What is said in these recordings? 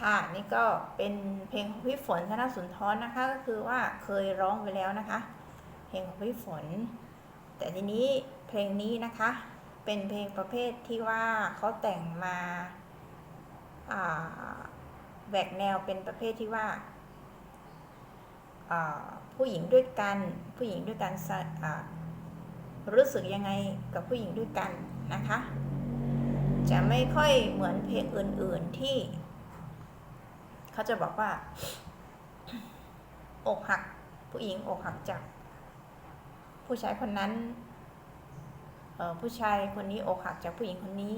ค่ะนี่ก็เป็นเพลงของพี่ฝนธนสุนทรนะคะก็คือว่าเคยร้องไปแล้วนะคะ เพลงของพี่ฝน แต่ทีนี้เพลงนี้นะคะ เป็นเพลงประเภทที่ว่าเขาแต่งมาแหวกแนวเป็นประเภทที่ว่าผู้หญิงด้วยกัน ผู้หญิงด้วยกันรู้สึกยังไงกับผู้หญิงด้วยกันนะคะ จะไม่ค่อยเหมือนเพลงอื่น ๆที่ เขาจะบอกว่า อกหัก ผู้หญิงอกหักจาก ผู้ชายคนนั้นเออผู้ชายคนนี้อกหักจากผู้หญิงคนนี้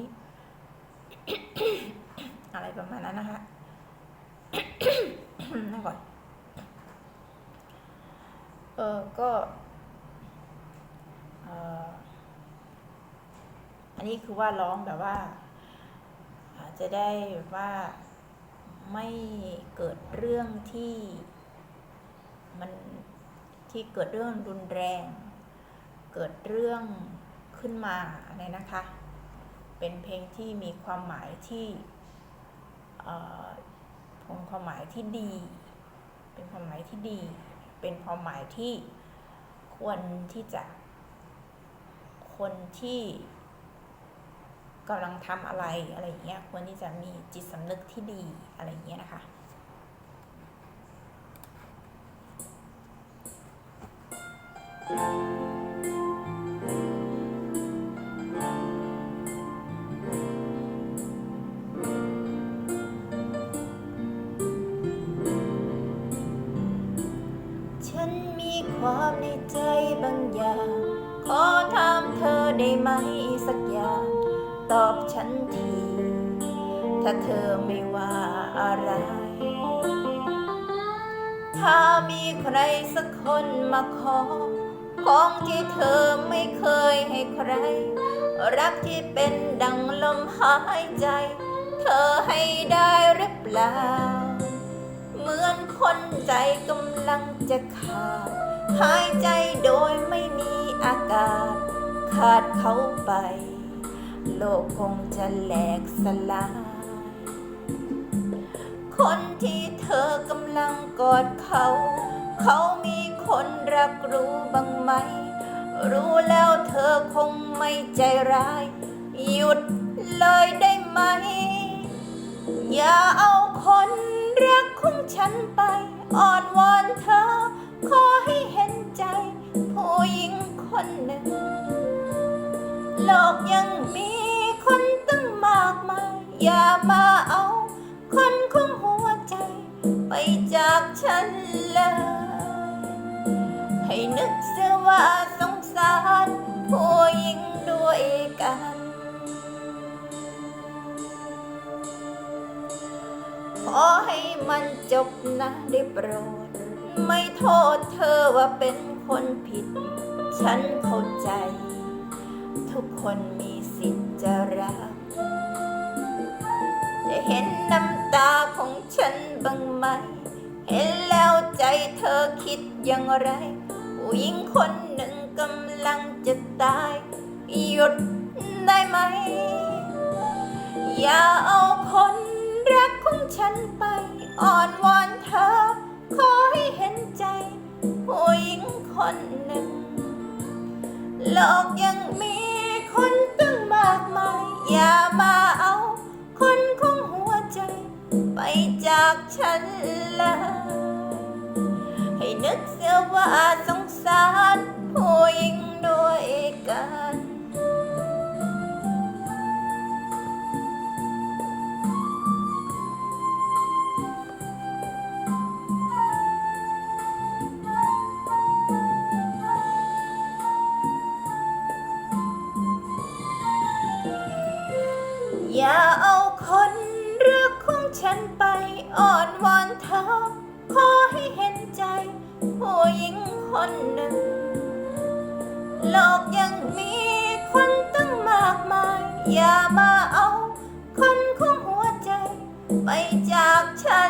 อะไรประมาณนั้นนะคะนั่งก่อนเออก็เอออันนี้คือว่าร้องแบบว่าจจะได้แบบว่า ไม่เกิดเรื่องที่มันที่เกิดเรื่องรุนแรง เกิดเรื่องขึ้นมาอะไรนะคะ เป็นเพลงที่มีความหมายที่เอ่อคงความหมายที่ดี เป็นความหมายที่ดี เป็นความหมายที่ควรที่จะคนที่ กำลังทำอะไรอะไรอย่างเงี้ยควรที่จะมีจิตสำนึกที่ดีอะไรอย่างเงี้ยนะคะฉันมีความในใจบางอย่าง ขอถามเธอได้ไหมสัก ตอบฉันที ถ้าเธอไม่ว่าอะไร ถ้ามีใครสักคนมาขอ ของที่เธอไม่เคยให้ใคร รักที่เป็นดังลมหายใจ เธอให้ได้หรือเปล่า เหมือนคนใจกำลังจะขาด หายใจโดยไม่มีอากาศ ขาดเขาไป โลกคงจะแหลกสลาย คนที่เธอกำลังกอดเขา เขามีคนรักรู้บ้างไหม รู้แล้วเธอคงไม่ใจร้าย หยุดเลยได้ไหม อย่าเอาคนรักของฉันไป อ่อนวอนเธอ ขอให้เห็นใจ ผู้หญิงคนหนึ่ง โลกยังมีคนตั้งมากมาย อย่ามาเอา คนของหัวใจ ไปจากฉันเลย ให้นึกเสียว่าสงสารผู้หญิงด้วยกัน ขอให้มันจบนะได้โปรด ไม่โทษเธอว่าเป็นคนผิด ฉันเข้าใจ ทุกคนมีสิทธิ์จะรัก จะเห็นน้ำตาของฉันบ้างไหม เห็นแล้วใจเธอคิดอย่างไร ผู้หญิงคนหนึ่งกำลังจะตาย หยุดได้ไหม อย่าเอาคนรักของฉันไป อ่อนวอนเธอ ขอให้เห็นใจ ผู้หญิงคนหนึ่งโลกยัง คนตั้งมากมายอย่ามาเอา คนของหัวใจ ไปจากฉันเลยให้นึกเสียว่าสงสารผู้หญิงด้วยกัน ไปอ่อนวอนเธอ ขอให้เห็นใจ ผู้หญิงคนหนึ่งโลกยังมีคนตั้งมากมาย อย่ามาเอา คนของหัวใจ ไปจากฉัน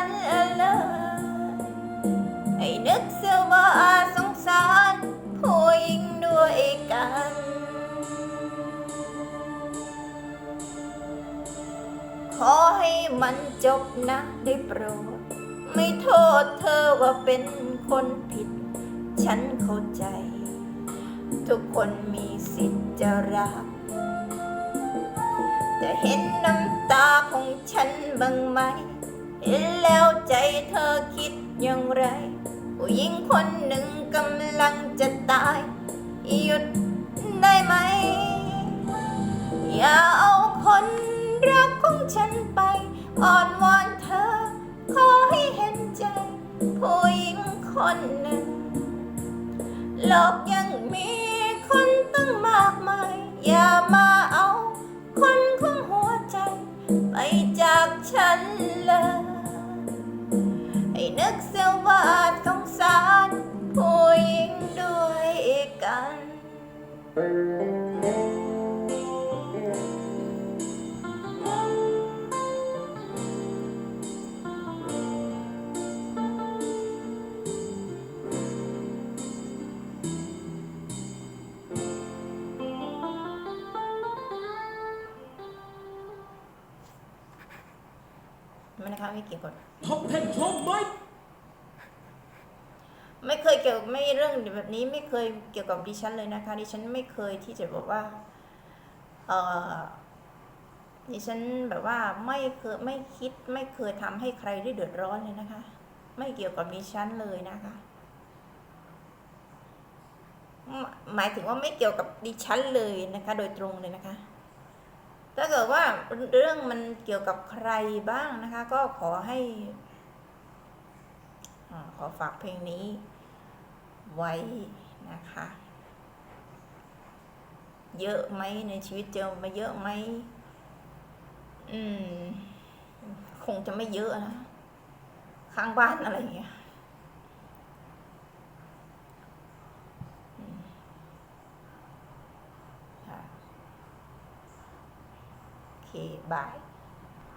ขอให้มันจบนะได้โปรด ไม่โทษเธอว่าเป็นคนผิด ฉันเข้าใจ ทุกคนมีสิทธิ์จะรัก จะเห็นน้ำตาของฉันบ้างไหม เห็นแล้วใจเธอคิดอย่างไร ผู้หญิงคนหนึ่งกำลังจะตาย หยุดได้ไหม ฉันไป อ่อนวอนเธอ ขอให้เห็นใจ ผู้หญิงคนหนึ่ง โลกยังมีคนตั้งมากมาย อย่ามาเอา คนของหัวใจ ไปจากฉันเลยให้นึกเสียว่าสงสารผู้หญิงด้วยกัน มันนะคะไม่เกี่ยวกับท็อปเทนชมไหมไม่เคยเกี่ยวไม่เรื่องแบบนี้ไม่เคยเกี่ยวกับดิฉันเลยนะคะ ดิฉันไม่เคยที่จะบอกว่า เออดิฉันแบบว่าไม่เคยไม่คิดไม่เคยทำให้ใครได้เดือดร้อนเลยนะคะ ไม่เกี่ยวกับดิฉันเลยนะคะ หมหมายถึงว่าไม่เกี่ยวกับดิฉันเลยนะคะ โดยตรงเลยนะคะ ถ้าเกิดว่าเรื่องมันเกี่ยวกับใครบ้างนะคะ ก็ขอให้ขอฝากเพลงนี้ไว้นะคะ เยอะไหมในชีวิตเจอมาเยอะไหมอืม คงจะไม่เยอะนะ ข้างบ้านอะไรอย่างเงี้ย okay bye.